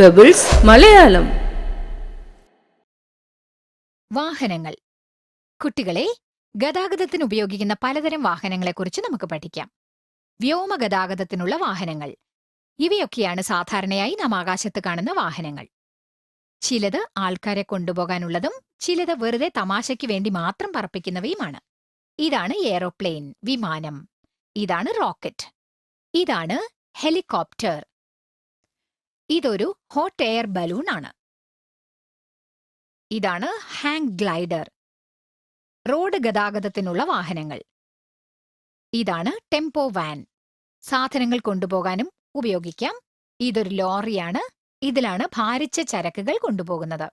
Pebbles Malayalam വാഹനങ്ങൾ. കുട്ടികളെ ഗതാഗതത്തിന് ഉപയോഗിക്കുന്ന പലതരം വാഹനങ്ങളെക്കുറിച്ച് നമുക്ക് പഠിക്കാം. വ്യോമ ഗതാഗതത്തിനുള്ള വാഹനങ്ങൾ. ഇവയൊക്കെയാണ് സാധാരണയായി നാം ആകാശത്ത് കാണുന്ന വാഹനങ്ങൾ. ചിലത് ആൾക്കാരെ കൊണ്ടുപോകാനുള്ളതും ചിലത് വെറുതെ തമാശയ്ക്ക് വേണ്ടി മാത്രം പറപ്പിക്കുന്നവയുമാണ്. ഇതാണ് എയറോപ്ലെയിൻ വിമാനം. ഇതാണ് റോക്കറ്റ്. ഇതാണ് ഹെലികോപ്റ്റർ. ഇതൊരു ഹോട്ട് എയർ ബലൂൺ ആണ്. ഇതാണ് ഹാങ് ഗ്ലൈഡർ റോഡ് ഗതാഗതത്തിനുള്ള വാഹനങ്ങൾ. ഇതാണ് ടെമ്പോ വാൻ സാധനങ്ങൾ കൊണ്ടുപോകാനും ഉപയോഗിക്കാം. ഇതൊരു ലോറിയാണ് ഇതിലാണ് ഭാരിച്ച ചരക്കുകൾ കൊണ്ടുപോകുന്നത്.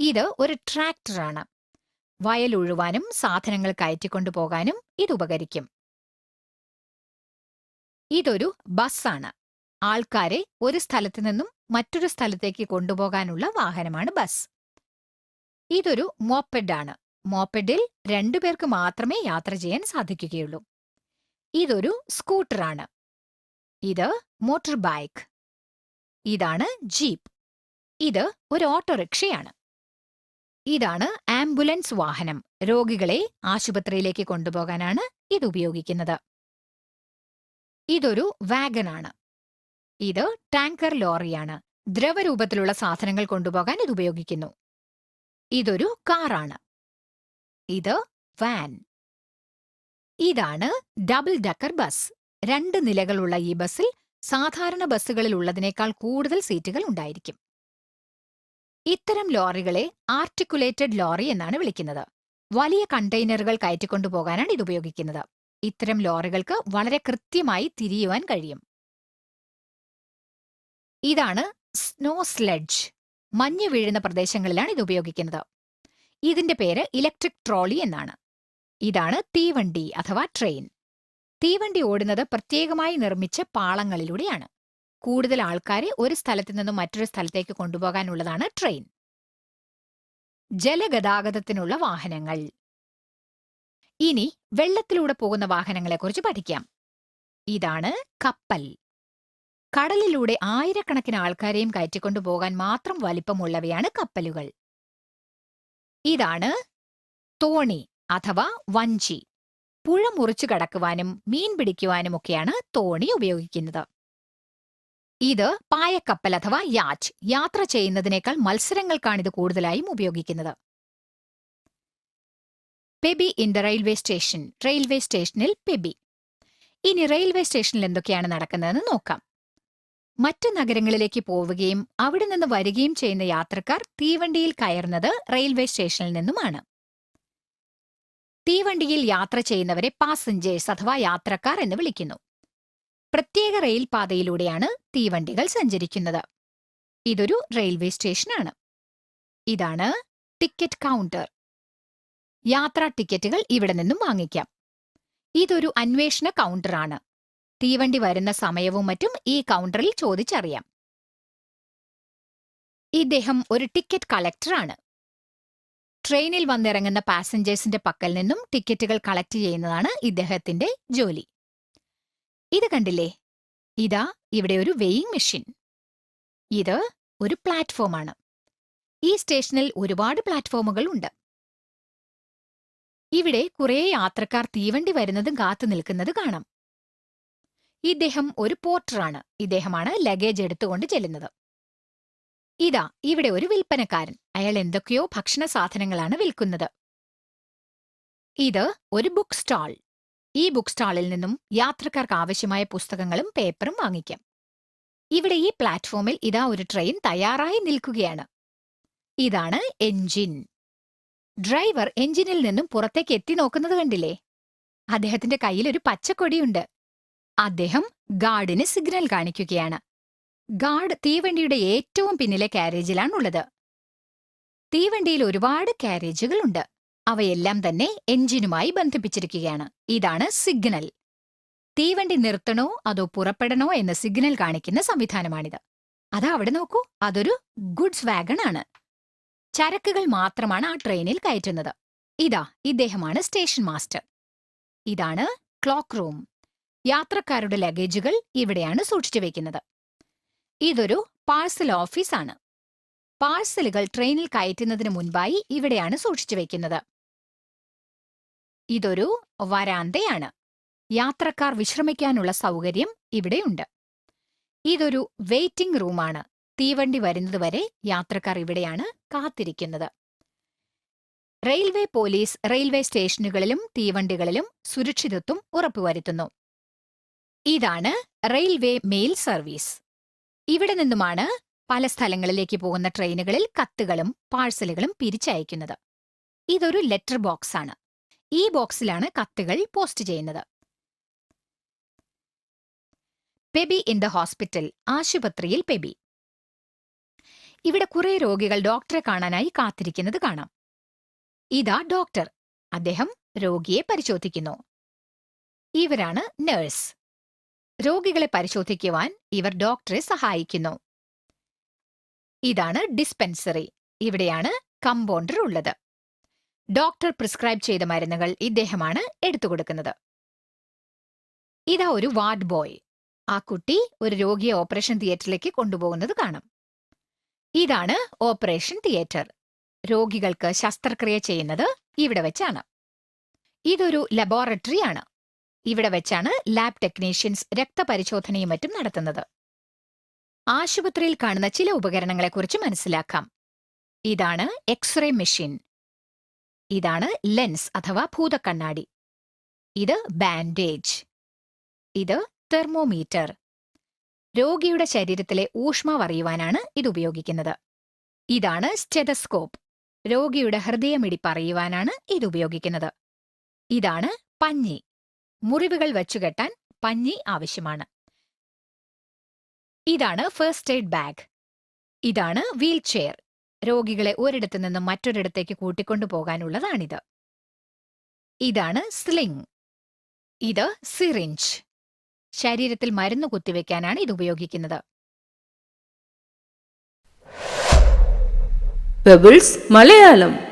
ഇത് ഒരു ട്രാക്ടറാണ് വയൽ ഉഴുവാനും സാധനങ്ങൾ കയറ്റിക്കൊണ്ടുപോകാനും ഇത് ഉപകരിക്കും. ഇതൊരു ബസ്സാണ് ആൾക്കാരെ ഒരു സ്ഥലത്ത് നിന്നും മറ്റൊരു സ്ഥലത്തേക്ക് കൊണ്ടുപോകാനുള്ള വാഹനമാണ് ബസ്. ഇതൊരു മോപ്പെഡാണ്. മോപ്പെഡിൽ രണ്ടുപേർക്ക് മാത്രമേ യാത്ര ചെയ്യാൻ സാധിക്കുകയുള്ളൂ. ഇതൊരു സ്കൂട്ടറാണ്. ഇത് മോട്ടോർ ബൈക്ക്. ഇതാണ് ജീപ്പ്. ഇത് ഒരു ഓട്ടോറിക്ഷയാണ്. ഇതാണ് ആംബുലൻസ് വാഹനം. രോഗികളെ ആശുപത്രിയിലേക്ക് കൊണ്ടുപോകാനാണ് ഇത് ഉപയോഗിക്കുന്നത്. ഇതൊരു വാഗനാണ് ഇത് ടാങ്കർ ലോറിയാണ്. ദ്രവരൂപത്തിലുള്ള സാധനങ്ങൾ കൊണ്ടുപോകാൻ ഇത് ഉപയോഗിക്കുന്നു. ഇതൊരു കാറാണ്. ഇത് വാൻ. ഇതാണ് ഡബിൾ ഡക്കർ ബസ്. രണ്ട് നിലകളുള്ള ഈ ബസ്സിൽ സാധാരണ ബസ്സുകളിൽ ഉള്ളതിനേക്കാൾ കൂടുതൽ സീറ്റുകൾ ഉണ്ടായിരിക്കും. ഇത്തരം ലോറികളെ ആർട്ടിക്കുലേറ്റഡ് ലോറി എന്നാണ് വിളിക്കുന്നത്. വലിയ കണ്ടെയ്നറുകൾ കയറ്റിക്കൊണ്ടുപോകാനാണ് ഇത് ഉപയോഗിക്കുന്നത്. ഇത്തരം ലോറികൾക്ക് വളരെ കൃത്യമായി തിരിയുവാൻ കഴിയും. ഇതാണ് സ്നോ സ്ലെഡ്ജ് മഞ്ഞ് വീഴുന്ന പ്രദേശങ്ങളിലാണ് ഇത് ഉപയോഗിക്കുന്നത്. ഇതിന്റെ പേര് ഇലക്ട്രിക് ട്രോളി എന്നാണ്. ഇതാണ് തീവണ്ടി അഥവാ ട്രെയിൻ തീവണ്ടി ഓടുന്നത് പ്രത്യേകമായി നിർമ്മിച്ച പാളങ്ങളിലൂടെയാണ്. കൂടുതൽ ആൾക്കാരെ ഒരു സ്ഥലത്ത് നിന്നും മറ്റൊരു സ്ഥലത്തേക്ക് കൊണ്ടുപോകാനുള്ളതാണ് ട്രെയിൻ ജലഗതാഗതത്തിനുള്ള വാഹനങ്ങൾ. ഇനി വെള്ളത്തിലൂടെ പോകുന്ന വാഹനങ്ങളെക്കുറിച്ച് പഠിക്കാം. ഇതാണ് കപ്പൽ. കടലിലൂടെ ആയിരക്കണക്കിന് ആൾക്കാരെയും കയറ്റിക്കൊണ്ടു പോകാൻ മാത്രം വലിപ്പമുള്ളവയാണ് കപ്പലുകൾ. ഇതാണ് തോണി അഥവാ വഞ്ചി. പുഴ മുറിച്ചു കടക്കുവാനും മീൻ പിടിക്കുവാനുമൊക്കെയാണ് തോണി ഉപയോഗിക്കുന്നത്. ഇത് പായക്കപ്പൽ അഥവാ യാച്ച് യാത്ര ചെയ്യുന്നതിനേക്കാൾ മത്സരങ്ങൾക്കാണിത് കൂടുതലായും ഉപയോഗിക്കുന്നത്. പെബി in the railway station railway സ്റ്റേഷനിൽ പെബി. ഇനി റെയിൽവേ സ്റ്റേഷനിൽ എന്തൊക്കെയാണ് നടക്കുന്നതെന്ന് നോക്കാം. മറ്റു നഗരങ്ങളിലേക്ക് പോവുകയും അവിടെ നിന്ന് വരികയും ചെയ്യുന്ന യാത്രക്കാർ തീവണ്ടിയിൽ കയറുന്നത് റെയിൽവേ സ്റ്റേഷനിൽ നിന്നുമാണ്. തീവണ്ടിയിൽ യാത്ര ചെയ്യുന്നവരെ പാസഞ്ചേഴ്സ് അഥവാ യാത്രക്കാർ എന്ന് വിളിക്കുന്നു. പ്രത്യേക റെയിൽ പാതയിലൂടെയാണ് തീവണ്ടികൾ സഞ്ചരിക്കുന്നത്. ഇതൊരു റെയിൽവേ സ്റ്റേഷനാണ്. ഇതാണ് ടിക്കറ്റ് കൗണ്ടർ. യാത്രാ ടിക്കറ്റുകൾ ഇവിടെ നിന്നും വാങ്ങിക്കാം. ഇതൊരു അന്വേഷണ കൗണ്ടറാണ്. തീവണ്ടി വരുന്ന സമയവും മറ്റും ഈ കൗണ്ടറിൽ ചോദിച്ചറിയാം. ഇദ്ദേഹം ഒരു ടിക്കറ്റ് കളക്ടറാണ് ട്രെയിനിൽ വന്നിറങ്ങുന്ന പാസഞ്ചേഴ്സിന്റെ പക്കൽ നിന്നും ടിക്കറ്റുകൾ കളക്ട് ചെയ്യുന്നതാണ് ഇദ്ദേഹത്തിന്റെ ജോലി. ഇത് കണ്ടില്ലേ? ഇതാ ഇവിടെ ഒരു വെയിങ് മെഷീൻ ഇത് ഒരു പ്ലാറ്റ്ഫോമാണ് ഈ സ്റ്റേഷനിൽ ഒരുപാട് പ്ലാറ്റ്ഫോമുകൾ ഉണ്ട്. ഇവിടെ കുറേ യാത്രക്കാർ തീവണ്ടി വരുന്നതും കാത്തു നിൽക്കുന്നത് കാണാം. ഇദ്ദേഹം ഒരു പോർട്ടറാണ്. ഇദ്ദേഹമാണ് ലഗേജ് എടുത്തുകൊണ്ട് ചെല്ലുന്നത്. ഇതാ ഇവിടെ ഒരു വിൽപ്പനക്കാരൻ. അയാൾ എന്തൊക്കെയോ ഭക്ഷണ സാധനങ്ങളാണ് വിൽക്കുന്നത്. ഇത് ഒരു ബുക്ക് സ്റ്റാൾ ഈ ബുക്ക് സ്റ്റാളിൽ നിന്നും യാത്രക്കാർക്ക് ആവശ്യമായ പുസ്തകങ്ങളും പേപ്പറും വാങ്ങിക്കാം. ഇവിടെ ഈ പ്ലാറ്റ്ഫോമിൽ ഇതാ ഒരു ട്രെയിൻ തയ്യാറായി നിൽക്കുകയാണ്. ഇതാണ് എഞ്ചിൻ ഡ്രൈവർ എഞ്ചിനിൽ നിന്നും പുറത്തേക്ക് എത്തി നോക്കുന്നത് കണ്ടില്ലേ? അദ്ദേഹത്തിന്റെ കയ്യിൽ ഒരു പച്ചക്കൊടിയുണ്ട്. അദ്ദേഹം ഗാർഡിന് സിഗ്നൽ കാണിക്കുകയാണ്. ഗാർഡ് തീവണ്ടിയുടെ ഏറ്റവും പിന്നിലെ കാരേജിലാണുള്ളത്. തീവണ്ടിയിൽ ഒരുപാട് കാരേജുകളുണ്ട്. അവയെല്ലാം തന്നെ എഞ്ചിനുമായി ബന്ധിപ്പിച്ചിരിക്കുകയാണ്. ഇതാണ് സിഗ്നൽ. തീവണ്ടി നിർത്തണോ അതോ പുറപ്പെടണോ എന്ന സിഗ്നൽ കാണിക്കുന്ന സംവിധാനമാണിത്. അതാ അവിടെ നോക്കൂ അതൊരു ഗുഡ്സ് വാഗൺ ആണ് ചരക്കുകൾ മാത്രമാണ് ആ ട്രെയിനിൽ കയറ്റുന്നത്. ഇതാ ഇദ്ദേഹമാണ് സ്റ്റേഷൻ മാസ്റ്റർ. ഇതാണ് ക്ലോക്ക് റൂം. യാത്രക്കാരുടെ ലഗേജുകൾ ഇവിടെയാണ് സൂക്ഷിച്ചു വയ്ക്കുന്നത് ഇതൊരു പാഴ്സൽ ഓഫീസാണ് പാഴ്സലുകൾ ട്രെയിനിൽ കയറ്റുന്നതിന് മുൻപായി ഇവിടെയാണ് സൂക്ഷിച്ചു വയ്ക്കുന്നത് ഇതൊരു വരാന്തയാണ്. യാത്രക്കാർ വിശ്രമിക്കാനുള്ള സൗകര്യം ഇവിടെയുണ്ട് ഇതൊരു വെയിറ്റിംഗ് റൂമാണ് തീവണ്ടി വരുന്നതുവരെ യാത്രക്കാർ ഇവിടെയാണ് കാത്തിരിക്കുന്നത്. റെയിൽവേ പോലീസ് റെയിൽവേ സ്റ്റേഷനുകളിലും തീവണ്ടികളിലും സുരക്ഷിതത്വം ഉറപ്പുവരുത്തുന്നു. ഇതാണ് റെയിൽവേ മെയിൽ സർവീസ്. ഇവിടെ നിന്നുമാണ് പല സ്ഥലങ്ങളിലേക്ക് പോകുന്ന ട്രെയിനുകളിൽ കത്തുകളും പാഴ്സലുകളും പിരിച്ചയക്കുന്നത്. ഇതൊരു ലെറ്റർ ബോക്സ് ആണ് ഈ ബോക്സിലാണ് കത്തുകൾ പോസ്റ്റ് ചെയ്യുന്നത്. പെബി ഇൻ ദ ഹോസ്പിറ്റൽ ആശുപത്രിയിൽ പെബി. ഇവിടെ കുറെ രോഗികൾ ഡോക്ടറെ കാണാനായി കാത്തിരിക്കുന്നത് കാണാം. ഇതാ ഡോക്ടർ. അദ്ദേഹം രോഗിയെ പരിശോധിക്കുന്നു. ഇവരാണ് നഴ്സ്. രോഗികളെ പരിശോധിക്കുവാൻ ഇവർ ഡോക്ടറെ സഹായിക്കുന്നു. ഇതാണ് ഡിസ്പെൻസറി. ഇവിടെയാണ് കമ്പൗണ്ടർ ഉള്ളത്. ഡോക്ടർ പ്രിസ്ക്രൈബ് ചെയ്ത മരുന്നുകൾ ഇദ്ദേഹമാണ് എടുത്തു കൊടുക്കുന്നത്. ഇതാ ഒരു വാർഡ് ബോയ്. ആ കുട്ടി ഒരു രോഗിയെ ഓപ്പറേഷൻ തിയേറ്ററിലേക്ക് കൊണ്ടുപോകുന്നത് കാണാം. ഇതാണ് ഓപ്പറേഷൻ തിയേറ്റർ. രോഗികൾക്ക് ശസ്ത്രക്രിയ ചെയ്യുന്നത് ഇവിടെ വെച്ചാണ്. ഇതൊരു ലബോറട്ടറിയാണ്. ഇവിടെ വെച്ചാണ് ലാബ് ടെക്നീഷ്യൻസ് രക്തപരിശോധനയും മറ്റും നടത്തുന്നത്. ആശുപത്രിയിൽ കാണുന്ന ചില ഉപകരണങ്ങളെക്കുറിച്ച് മനസ്സിലാക്കാം. ഇതാണ് എക്സ്റേ മെഷീൻ. ഇതാണ് ലെൻസ് അഥവാ ഭൂതക്കണ്ണാടി. ഇത് ബാൻഡേജ്. ഇത് തെർമോമീറ്റർ. രോഗിയുടെ ശരീരത്തിലെ ഊഷ്മാവ് അറിയുവാനാണ് ഇത് ഉപയോഗിക്കുന്നത്. ഇതാണ് സ്റ്റെതസ്കോപ്പ്. രോഗിയുടെ ഹൃദയമിടിപ്പ് അറിയുവാനാണ് ഇത് ഉപയോഗിക്കുന്നത്. ഇതാണ് പഞ്ഞി. മുറിവുകൾ വച്ചുകെട്ടാൻ പഞ്ഞി ആവശ്യമാണ്. ഇതാണ് ഫസ്റ്റ് എയ്ഡ് ബാഗ് ഇതാണ് വീൽ ചെയർ രോഗികളെ ഒരിടത്തു നിന്നും മറ്റൊരിടത്തേക്ക് കൂട്ടിക്കൊണ്ടു പോകാനുള്ളതാണിത്. ഇതാണ് സ്ലിംഗ് ഇത് സിറിഞ്ച് ശരീരത്തിൽ മരുന്ന് കുത്തിവെക്കാനാണ് ഇത് ഉപയോഗിക്കുന്നത്. പെബിൾസ് മലയാളം.